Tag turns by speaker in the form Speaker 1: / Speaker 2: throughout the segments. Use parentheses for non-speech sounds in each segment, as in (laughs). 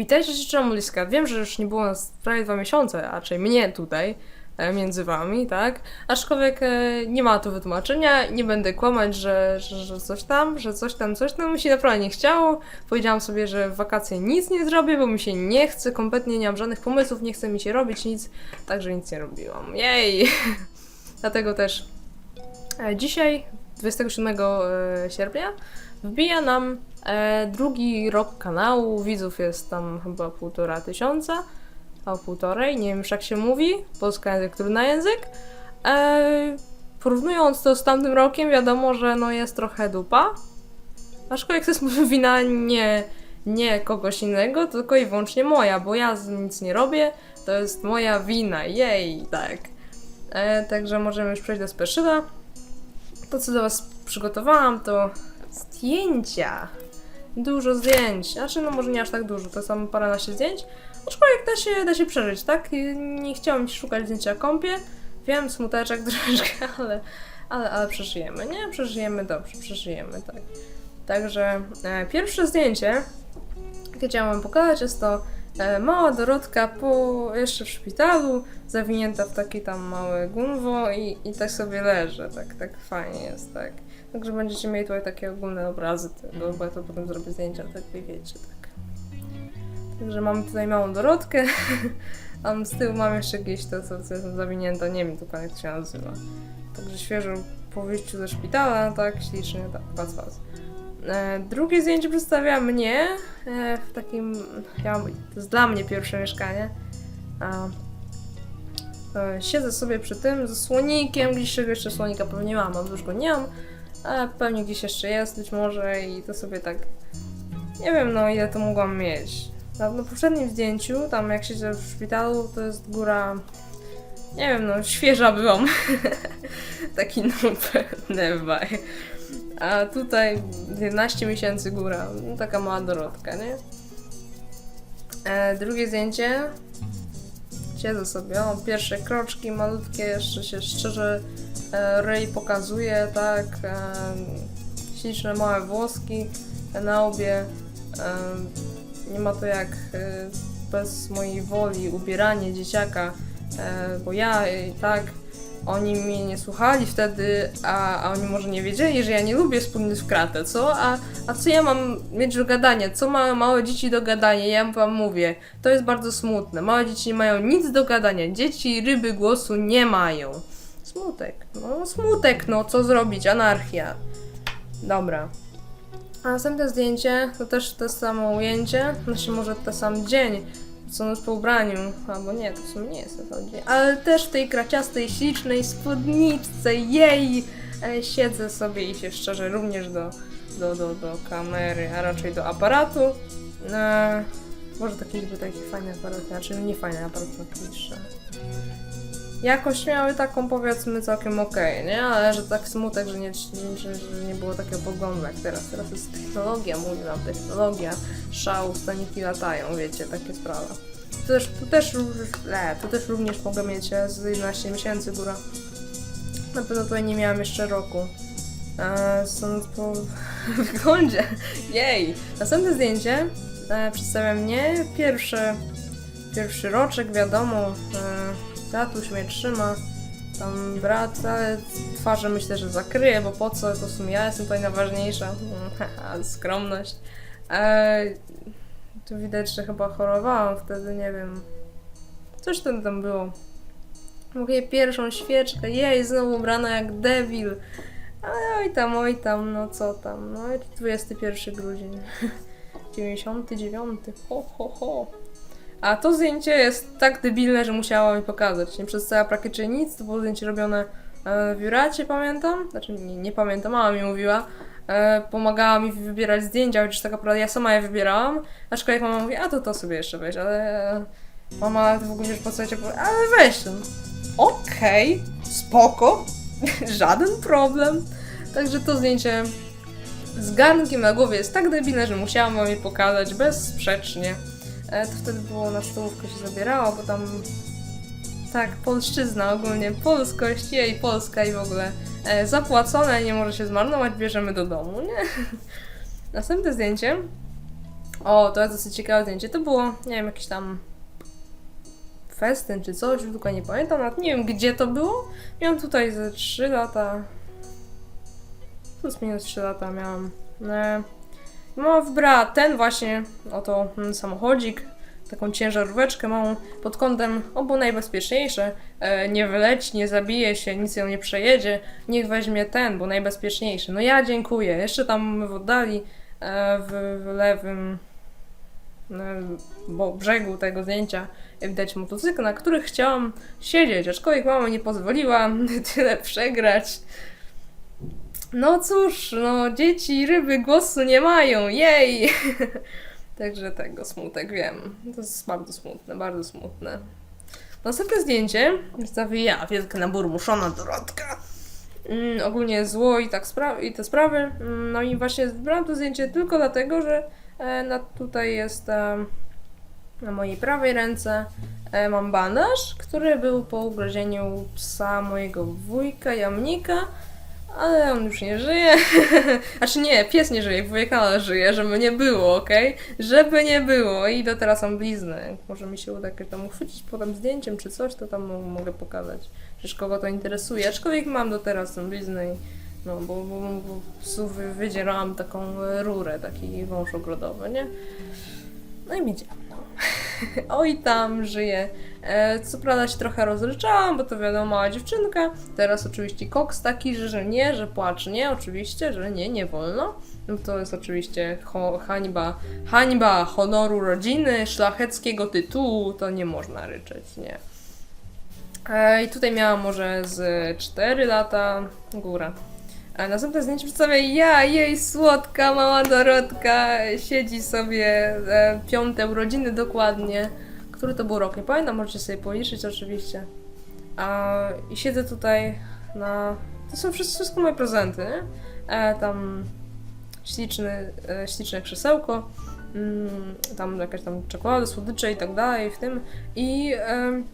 Speaker 1: Witajcie życzę bliska. Wiem, że już nie było nas prawie dwa miesiące, a raczej mnie tutaj, e, między wami, tak? Aczkolwiek e, nie ma tu wytłumaczenia, nie będę kłamać, że, że, że coś tam, że coś tam, coś tam mi się naprawdę nie chciało. Powiedziałam sobie, że w wakacje nic nie zrobię, bo mi się nie chce, kompletnie nie mam żadnych pomysłów, nie chce mi się robić nic, także nic nie robiłam. Jej! (laughs) Dlatego też e, dzisiaj, 27 e, sierpnia, wbija nam drugi rok kanału. Widzów jest tam chyba półtora tysiąca, a półtorej, nie wiem już jak się mówi. Polski język, trudny język. E, porównując to z tamtym rokiem, wiadomo, że no jest trochę dupa. Aczkolwiek to jest (laughs) wina nie, nie kogoś innego, tylko i wyłącznie moja, bo ja nic nie robię. To jest moja wina, jej, tak. E, także możemy już przejść do speszyla. To, co dla Was przygotowałam, to zdjęcia. Dużo zdjęć. Znaczy, no może nie aż tak dużo, to samo paręnaście zdjęć. Aczkolwiek da się, da się przeżyć, tak? Nie chciałam ci szukać zdjęcia kąpie. Wiem, smuteczek (laughs) troszeczkę, ale, ale, ale przeżyjemy, nie? Przeżyjemy dobrze, przeżyjemy, tak. Także e, pierwsze zdjęcie, jakie chciałam pokazać, jest to e, mała Dorotka po, jeszcze w szpitalu, zawinięta w taki tam małe gunwo i, i tak sobie leży, tak, tak fajnie jest, tak. Także będziecie mieli tutaj takie ogólne obrazy, tego, bo ja to potem zrobię zdjęcia, tak wy wiecie, tak. Także mamy tutaj małą Dorotkę, tam (laughs) z tyłu mam jeszcze jakieś to, co, co jest zawinięte, nie wiem dokładnie jak to się nazywa. Także świeżo po wyjściu ze szpitala, tak, ślicznie, tak, pac, pac. E, drugie zdjęcie przedstawia mnie e, w takim, ja, to jest dla mnie pierwsze mieszkanie. A, e, siedzę sobie przy tym ze słonikiem, gdzieś jeszcze słonika pewnie mam, a już go nie mam, ale pewnie gdzieś jeszcze jest, być może i to sobie tak, nie wiem no ile to mogłam mieć. Na, na poprzednim zdjęciu, tam jak siedzę w szpitalu, to jest góra, nie wiem no, świeża byłam. (laughs) Taki no, never. A tutaj 11 miesięcy góra, no, taka mała Dorotka, nie? E, drugie zdjęcie. Siedzę sobie, o, pierwsze kroczki malutkie, jeszcze się szczerze e, ryj pokazuje, tak? E, śliczne małe włoski na łbie. E, nie ma to jak bez mojej woli ubieranie dzieciaka, bo ja tak oni mnie nie słuchali wtedy, a, a oni może nie wiedzieli, że ja nie lubię spódnic w kratę, co? A, a co ja mam mieć do gadania? Co mają małe dzieci do gadania? Ja wam mówię, to jest bardzo smutne. Małe dzieci nie mają nic do gadania. Dzieci ryby głosu nie mają. Smutek. No smutek, no co zrobić? Anarchia. Dobra. A następne zdjęcie to też to samo ujęcie, znaczy może ten sam dzień, co jest po ubraniu, albo nie, to w sumie nie jest ten dzień, ale też w tej kraciastej, ślicznej spódniczce, jej! E, siedzę sobie i się szczerze również do, do, do, do kamery, a raczej do aparatu. E, może taki by taki fajny aparat, znaczy nie fajny aparat, no klisze. Jakość miały taką powiedzmy całkiem okej, nie? Ale że tak smutek, że nie, że, nie było takiego poglądu jak teraz. Teraz jest technologia, mówiłam, technologia, szał, staniki latają, wiecie, takie sprawy. Tu też, tu też, le, tu też również mogę mieć z 11 miesięcy góra. Na pewno tutaj nie miałam jeszcze roku. E, stąd po (laughs) wyglądzie. Jej! Następne zdjęcie e, przedstawia mnie. Pierwszy, pierwszy roczek, wiadomo. E, tatuś mnie trzyma. Tam brat, ale twarze myślę, że zakryje, bo po co? To w sumie ja jestem tutaj najważniejsza. (laughs) Skromność. E, tu widać, że chyba chorowałam wtedy, nie wiem. Coś tam tam było. Mówię pierwszą świeczkę, jej, znowu ubrana jak devil. Ale oj tam, oj tam, no co tam, no i 21 grudzień. (laughs) 99, ho, ho, ho. A to zdjęcie jest tak debilne, że musiałam mi pokazać. Nie przedstawia praktycznie nic, to było zdjęcie robione e, w Juracie, pamiętam. Znaczy, nie, nie pamiętam, mama mi mówiła. E, pomagała mi wybierać zdjęcia, chociaż tak naprawdę ja sama je wybierałam. Aczkolwiek mama mówi, a to to sobie jeszcze weź, ale... e, Mama w ogóle już po co powie, ale weź ten. Okej, spoko, (laughs) żaden problem. Także to zdjęcie z garnkiem na głowie jest tak debilne, że musiałam wam je pokazać bezsprzecznie. E, to wtedy było na stołówkę się zabierało, bo tam tak, polszczyzna ogólnie, polskość, jej, Polska i w ogóle e, zapłacone, nie może się zmarnować, bierzemy do domu, nie? (laughs) Następne zdjęcie O, to jest dosyć ciekawe zdjęcie. To było, nie wiem, jakiś tam festyn czy coś, dokładnie nie pamiętam, nawet nie wiem gdzie to było. Miałam tutaj ze 3 lata. Plus minus 3 lata miałam. E, Mama wybrała ten właśnie, oto mm, samochodzik, taką ciężaróweczkę małą, pod kątem obu najbezpieczniejsze. E, nie wyleci, nie zabije się, nic ją nie przejedzie. Niech weźmie ten, bo najbezpieczniejszy. No ja dziękuję. Jeszcze tam w oddali, e, w, w lewym e, bo brzegu tego zdjęcia widać motocykl, na których chciałam siedzieć, aczkolwiek mama nie pozwoliła (laughs) tyle przegrać. No cóż, no dzieci ryby głosu nie mają, jej! (laughs) Także tego, smutek, wiem. To jest bardzo smutne, bardzo smutne. Następne zdjęcie przedstawię ja, wielka naburmuszona Dorotka. Mm, ogólnie zło i, tak spra- i te sprawy. Mm, no i właśnie wybrałam to zdjęcie tylko dlatego, że e, na, tutaj jest e, na mojej prawej ręce e, mam bandaż, który był po ugryzieniu psa mojego wujka, jamnika, ale on już nie żyje. (laughs) Znaczy nie, pies nie żyje, ale żyje, żeby nie było, okej? Żeby nie było i do teraz mam bliznę. Może mi się uda jakoś tam uchwycić potem zdjęciem czy coś, to tam mo- mogę pokazać. Przecież kogo to interesuje. Aczkolwiek mam do teraz tę bliznę i no, bo, bo, bo psu wy- wydzierałam taką rurę, taki wąż ogrodowy, nie? No i widziałam, no. (laughs) Oj, tam żyje. E, co prawda się trochę rozryczałam, bo to wiadomo, mała dziewczynka. Teraz oczywiście koks taki, że, że nie, że płacz nie, oczywiście, że nie, nie wolno. No to jest oczywiście ho, hańba, hańba honoru rodziny, szlacheckiego tytułu, to nie można ryczeć, nie. E, I tutaj miałam może z 4 lata, góra. A następne zdjęcie przedstawia ja, jej słodka mała Dorotka, siedzi sobie e, piąte urodziny dokładnie. Który to był rok? Nie pamiętam, możecie sobie policzyć oczywiście. A, I siedzę tutaj na... To są wszystko, wszystko moje prezenty, nie? E, tam śliczny, e, śliczne krzesełko, mm, tam jakaś tam czekolada, słodycze i tak dalej w tym. I em,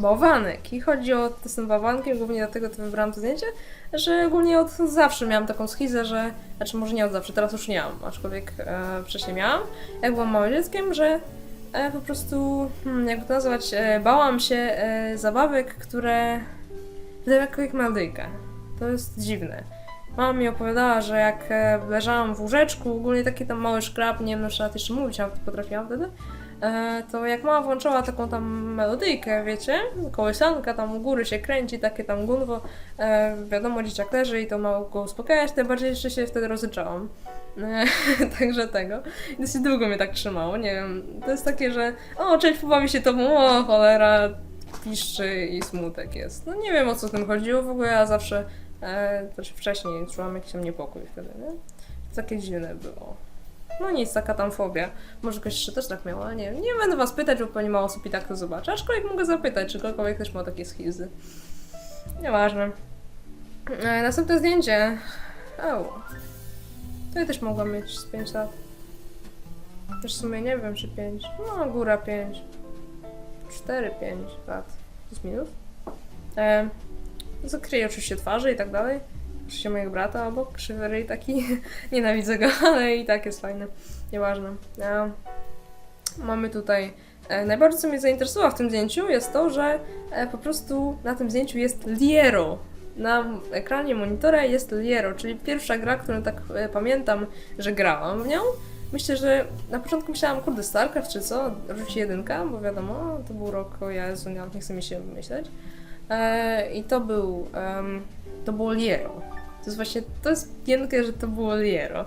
Speaker 1: bałwanek. I chodzi o z tym głównie dlatego to wybrałam to zdjęcie, że ogólnie od zawsze miałam taką schizę, że, znaczy może nie od zawsze, teraz już nie mam, aczkolwiek e, wcześniej miałam, jak byłam małym dzieckiem, że e, po prostu, hmm, jakby to nazwać, e, bałam się e, zabawek, które wydają jakąś melodyjkę. To jest dziwne. Mama mi opowiadała, że jak e, leżałam w łóżeczku, ogólnie taki tam mały szkrab, nie wiem, na przykład jeszcze mówić, ale potrafiłam wtedy, to jak mama włączała taką tam melodyjkę, wiecie, kołysanka tam u góry się kręci, takie tam gunwo, e, wiadomo, dzieciak leży i to mało go uspokajać, tym bardziej jeszcze się wtedy rozryczałam. E, (laughs) Także tego. I dosyć długo mnie tak trzymało, nie wiem. To jest takie, że o, cześć, pobawi się tobą, o, cholera, piszczy i smutek jest. No nie wiem, o co tym chodziło w ogóle, ja zawsze, e, wcześniej czułam jakiś tam niepokój wtedy, nie? Takie dziwne było. No nic, taka tam fobia. Może ktoś jeszcze też tak miał, ale nie. Nie będę was pytać, bo pewnie mało osób i tak to zobaczy. Aczkolwiek mogę zapytać, czy ktokolwiek też ma takie schizy. Nieważne. E, następne zdjęcie. O. To ja też mogłam mieć z 5 lat. Też w sumie nie wiem, czy 5. No, góra 5. 4, 5 lat. Plus minus. E, zakryję oczywiście twarze i tak dalej. Oczywiście mojego brata obok, krzywy ryj taki. (laughs) Nienawidzę go, (laughs) ale i tak jest fajny. Nieważne. E, mamy tutaj... E, najbardziej co mnie zainteresowało w tym zdjęciu jest to, że e, po prostu na tym zdjęciu jest Liero. Na ekranie monitora jest Liero, czyli pierwsza gra, którą tak e, pamiętam, że grałam w nią. Myślę, że na początku myślałam, kurde, StarCraft czy co, rzuci jedynka, bo wiadomo, to był rok, o Jezu, nie, chce mi się myśleć. I to był, to było Liero. To jest właśnie, to jest piękne, że to było Liero.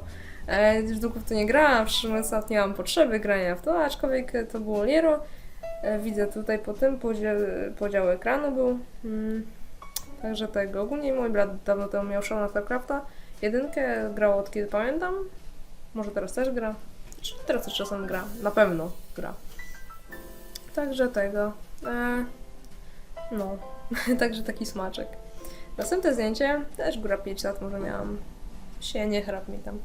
Speaker 1: E, już długo w to nie grałam, szczerze nie mam potrzeby grania w to, aczkolwiek to było Liero. E, widzę tutaj po tym podział, podział ekranu był. Mm, także tego. Ogólnie mój brat dawno temu miał show na StarCrafta. Jedynkę grał od kiedy pamiętam. Może teraz też gra. Czy Teraz też czasem gra. Na pewno gra. Także tego. E, no. (laughs) Także taki smaczek. Następne zdjęcie, też góra 5 lat może miałam. Się nie chrap mi tam.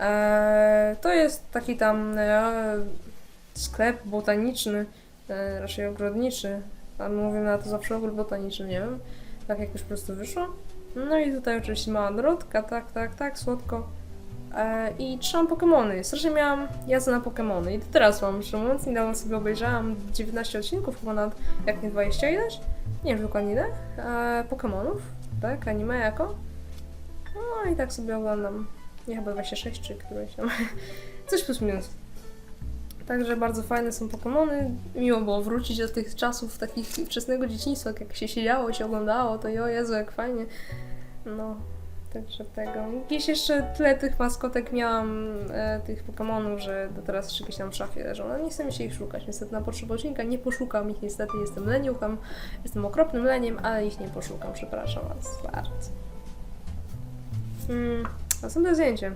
Speaker 1: E, to jest taki tam e, sklep botaniczny, e, raczej ogrodniczy. A mówię na to zawsze ogród botaniczny, nie wiem. Tak jak już po prostu wyszło. No i tutaj oczywiście mała drodka, tak, tak, tak, słodko. E, I trzymam Pokemony. Strasznie miałam jazdę na Pokemony. I to teraz mam, szczerze mówiąc, niedawno sobie obejrzałam 19 odcinków, chyba nawet, jak nie 20 ileś? Nie wiem dokładnie ile. E, tak? Anime jako. No i tak sobie oglądam. Nie chyba 26 czy któreś tam. (laughs) Coś plus minus. Także bardzo fajne są Pokemony. Miło było wrócić do tych czasów takich wczesnego dzieciństwa, jak się siedziało, się oglądało, to jo Jezu, jak fajnie. No, także tego. Jakieś jeszcze tyle tych maskotek miałam, e, tych Pokemonów, że do teraz jeszcze gdzieś tam w szafie leżą. No nie chcę mi się ich szukać. Niestety na potrzeby odcinka nie poszukam ich, niestety jestem leniuchem. Jestem okropnym leniem, ale ich nie poszukam, przepraszam was bardzo. Hmm, następne zdjęcie.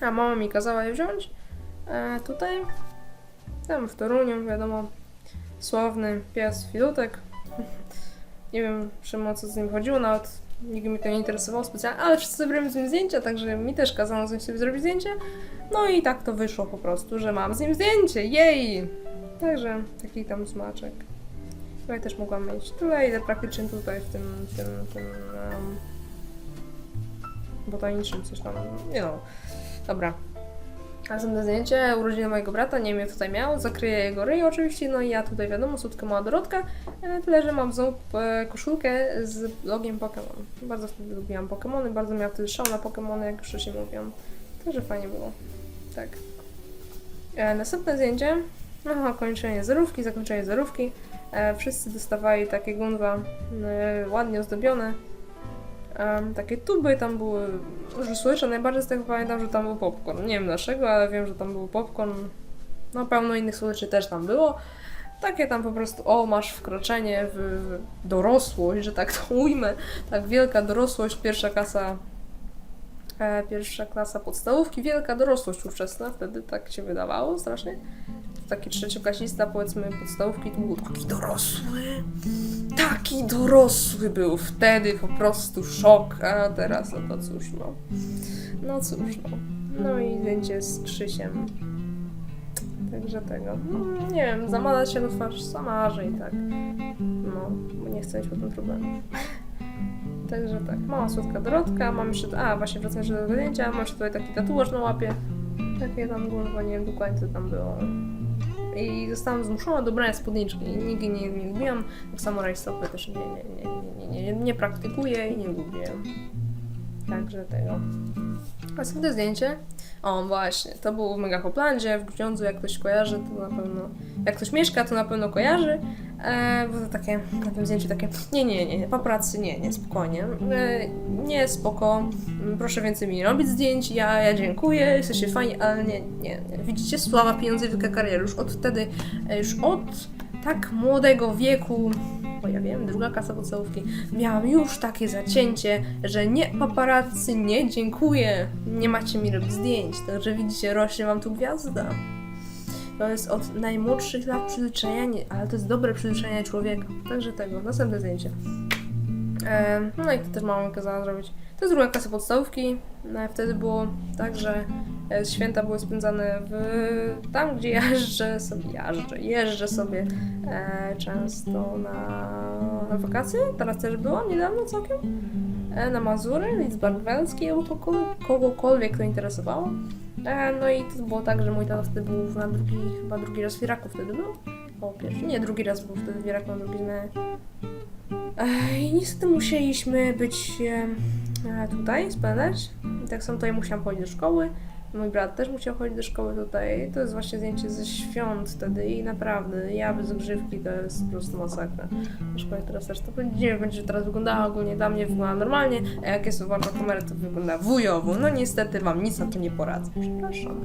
Speaker 1: A mama mi kazała je wziąć. E, tutaj, tam w Toruniu, wiadomo, sławny pies Filutek. (laughs) nie wiem, czemu o co z nim chodziło, nawet nigdy mi to nie interesowało specjalnie, ale wszyscy zrobimy z nim zdjęcia, także mi też kazano z nim zrobić zdjęcie. No i tak to wyszło po prostu, że mam z nim zdjęcie, jej! Także taki tam smaczek. Tutaj też mogłam mieć. Tyle, ile praktycznie tutaj w tym, tym, tym um, botanicznym coś tam, nie no. Dobra. Następne zdjęcie, urodziny mojego brata, nie wiem jak tutaj miał, zakryję jego ryj oczywiście, no i ja tutaj wiadomo, słodka mała Dorotka, e, tyle, że mam znowu e, koszulkę z logiem Pokémon. Bardzo wtedy lubiłam Pokémony, bardzo miałam wtedy szał na Pokémony, jak już wcześniej mówiłam. Także fajnie było. Tak. E, następne zdjęcie, no kończenie zerówki, zakończenie zerówki. E, wszyscy dostawali takie gunwa e, ładnie ozdobione. Em, takie tuby, tam były różne słodycze. Najbardziej z tego pamiętam, że tam był popcorn. Nie wiem dlaczego, ale wiem, że tam był popcorn. No pełno innych słodyczy też tam było. Takie tam po prostu, o masz wkroczenie w dorosłość, że tak to (laughs) ujmę. Tak wielka dorosłość, pierwsza klasa e, pierwsza klasa podstawówki, wielka dorosłość ówczesna, wtedy tak się wydawało strasznie. Taki trzecioklasista powiedzmy podstawówki to był taki dorosły. Taki dorosły był wtedy, po prostu szok, a teraz no to cóż no. No cóż no. No i zdjęcie z Krzysiem. Także tego. No, nie wiem, zamalać się na twarz samarzy i tak. No, bo nie chcę mieć potem problemu. (laughs) Także tak, mała słodka Dorotka, mam jeszcze, a właśnie wracając do zdjęcia, mam jeszcze tutaj taki tatuaż na łapie. Takie tam chyba nie wiem dokładnie co tam było. I zostałam zmuszona do brania spódniczki. Nigdy nie, nie lubiłam. Tak samo rajstopy też nie, nie, nie, nie, nie, nie, praktykuję i nie lubię. Także tego. Następne zdjęcie. O, właśnie, to było w Megahoplandzie, w Grudziądzu, jak ktoś kojarzy, to na pewno... Jak ktoś mieszka, to na pewno kojarzy. E, bo to takie, na tym zdjęciu takie, nie, nie, nie, po pracy, nie, nie, spokojnie. E, nie, spoko, proszę więcej mi robić zdjęć, ja, ja dziękuję, jesteście fajni, ale nie, nie, nie. Widzicie, sława, pieniądze, wielka kariera. Już od wtedy, e, już od tak młodego wieku, bo ja wiem, druga klasa podstawówki, miałam już takie zacięcie, że nie paparazzi, nie dziękuję, nie macie mi robić zdjęć. Także widzicie, rośnie wam tu gwiazda. To jest od najmłodszych lat przyzwyczajenie, ale to jest dobre przyzwyczajenie człowieka. Także tego, następne zdjęcie. E, no i to też mama kazała zrobić. To jest druga klasa podstawówki. No, wtedy było tak, że e, święta były spędzane w tam, gdzie jeżdżę sobie, jeżdżę, jeżdżę sobie e, często na, na wakacje. Teraz też byłam niedawno całkiem. E, na Mazury, Lidzbark Welski, albo to kogo- kogokolwiek to interesowało. E, no i to było tak, że mój tata wtedy był na drugi, chyba drugi raz w Iraku wtedy był. O, pierwszy, nie, drugi raz był wtedy w Iraku na drugi. E, I niestety musieliśmy być tutaj, spędzać. I tak samo tutaj musiałam chodzić do szkoły. Mój brat też musiał chodzić do szkoły tutaj. To jest właśnie zdjęcie ze świąt wtedy i naprawdę, ja bez grzywki to jest po prostu masakra. Do szkoły teraz też to będzie, będzie, że teraz wyglądała ogólnie dla mnie wygląda normalnie, a jak jest uważna kamera, to wygląda wujowo. No niestety wam nic na to nie poradzę. Przepraszam.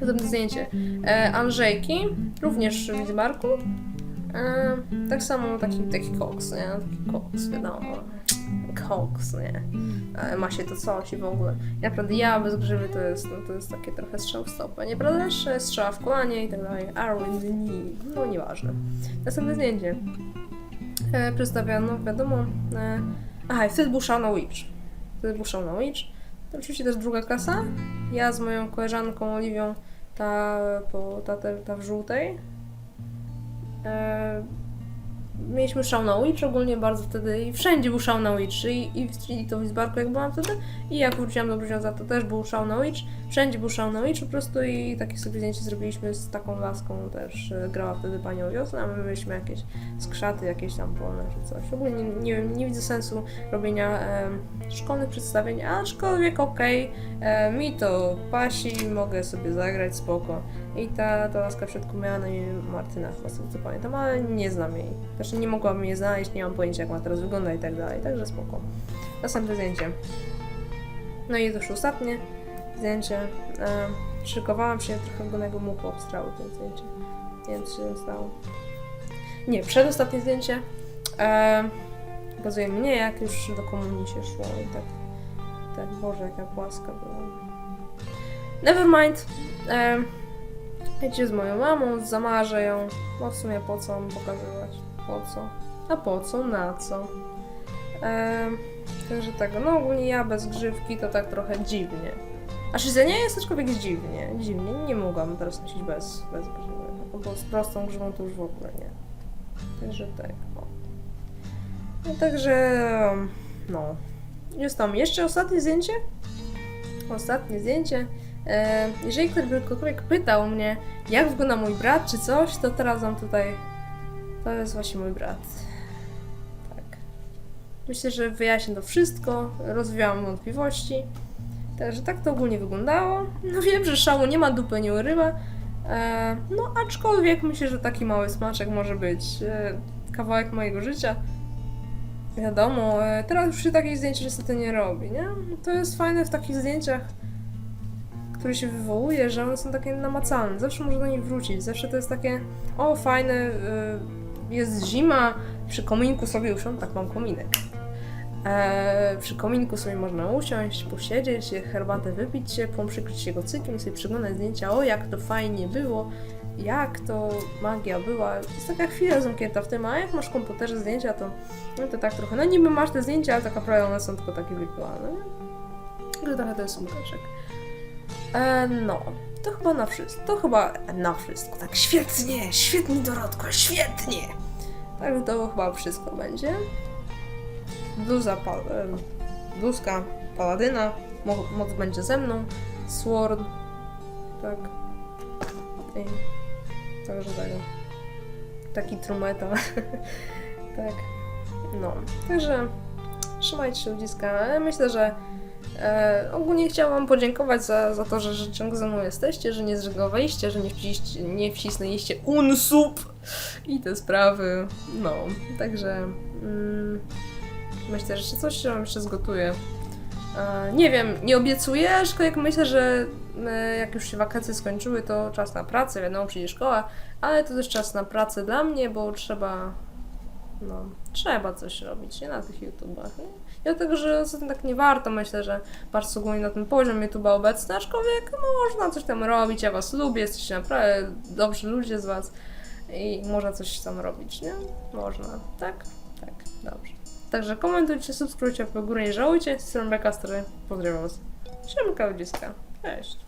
Speaker 1: Następne zdjęcie. E, Andrzejki, również w Lidzbarku. E, tak samo taki, taki koks, nie? Taki koks, wiadomo. Koks, nie? E, ma się to coś i w ogóle. I naprawdę ja bez grzywy to jest, no, to jest takie trochę strzał w stopę. Nieprawda? Jeszcze strzała w kolanie i tak dalej. Arrow in the knee. No nieważne. Następne zdjęcie. E, przedstawiano, wiadomo. E, aha, i wtedy był Shauna Witch. Wtedy był Shauna Witch. To oczywiście też druga klasa. Ja z moją koleżanką Oliwią, ta, po, ta, ta, ta w żółtej. E, mieliśmy szał na Witch ogólnie bardzo wtedy i wszędzie był szał na Witch i, i, i to w Izbarku jak byłam wtedy i jak wróciłam do Gruziądza to też był szał na Witch, wszędzie był szał na Witch po prostu i takie sobie zdjęcie zrobiliśmy z taką laską też, e, grała wtedy panią wiosna, a my mieliśmy jakieś skrzaty, jakieś tam wolne czy coś. Ogólnie nie, nie, nie widzę sensu robienia em, szkolnych przedstawień, aczkolwiek okej, e, mi to pasi, mogę sobie zagrać spoko. I ta, ta laska w miała na imię Martyna, chyba z co pamiętam, ale nie znam jej. Znaczy nie mogłabym jej znaleźć, nie mam pojęcia jak ma teraz wygląda i tak dalej, także spoko. Następne zdjęcie. No i już ostatnie zdjęcie. E, szykowałam się, trochę go na jego muchu obstrały to zdjęcie. Nie wiem co się stało. Nie, przedostatnie zdjęcie. E, pokazuje mnie jak już do komunii się szło i tak, tak, Boże jaka płaska była. Nevermind. E, Jedzie z moją mamą, zamarzę ją. No w sumie po co mam pokazywać? Po co? A po co? Na co? Ehm, także tego, no ogólnie ja bez grzywki to tak trochę dziwnie. A siedzenie jest aczkolwiek dziwnie, dziwnie. Nie mogłam teraz nosić bez, bez grzywy. No bo z prostą grzywą to już w ogóle nie. Także tak, o. No także, no. Jest tam jeszcze ostatnie zdjęcie. Ostatnie zdjęcie. E, jeżeli kogokolwiek pytał mnie, jak wygląda mój brat czy coś, to teraz mam tutaj. To jest właśnie mój brat. Tak. Myślę, że wyjaśnię to wszystko, rozwiałam wątpliwości. Także tak to ogólnie wyglądało. No wiem, że szału nie ma, dupy nie urywa. E, no aczkolwiek myślę, że taki mały smaczek może być. E, kawałek mojego życia. Wiadomo, teraz już się takich zdjęć niestety nie robi, nie? To jest fajne w takich zdjęciach, które się wywołuje, że one są takie namacalne. Zawsze można do nich wrócić. Zawsze to jest takie, o fajne, y, jest zima, przy kominku sobie usiąść, tak mam kominek. E, przy kominku sobie można usiąść, posiedzieć, herbatę wypić ciepłą, przykryć się gocykiem i sobie przyglądać zdjęcia, o jak to fajnie było, jak to magia była. To jest taka chwila zamknięta w tym, a jak masz w komputerze zdjęcia, to, no to tak trochę, no niby masz te zdjęcia, ale tak naprawdę one są tylko takie wirtualne, nie? Że trochę to jest smuteczek. E, no, to chyba na wszystko. To chyba na wszystko. Tak świetnie, świetnie Dorotko, świetnie. Tak to chyba wszystko będzie. Bluza, pal, e, bluzka paladyna, mo, moc będzie ze mną. Sword, tak. I także tego. Taki trumeta. (laughs) tak. No, także trzymajcie się ludziska. Myślę, że E, ogólnie chciałam podziękować za, za to, że, że ciągle ze mną jesteście, że nie zrzygowaliście, że nie, wciście, nie wcisnęliście unsub i te sprawy. No, także mm, myślę, że coś wam jeszcze zgotuje. E, nie wiem, nie obiecuję, aczkolwiek myślę, że e, jak już się wakacje skończyły, to czas na pracę, wiadomo, przyjdzie szkoła, ale to też czas na pracę dla mnie, bo trzeba no, trzeba coś robić, nie na tych YouTubach. Nie? Dlatego, że tak nie warto, myślę, że patrz ogólnie na ten poziom YouTube'a obecny, aczkolwiek można coś tam robić, ja was lubię, jesteście naprawdę dobrzy ludzie z was i można coś tam robić, nie? Można, tak? Tak, dobrze. Także komentujcie, subskrybujcie w górę, nie żałujcie. Z strony Beka, stary, pozdrawiam was. Siemka ludziska, cześć.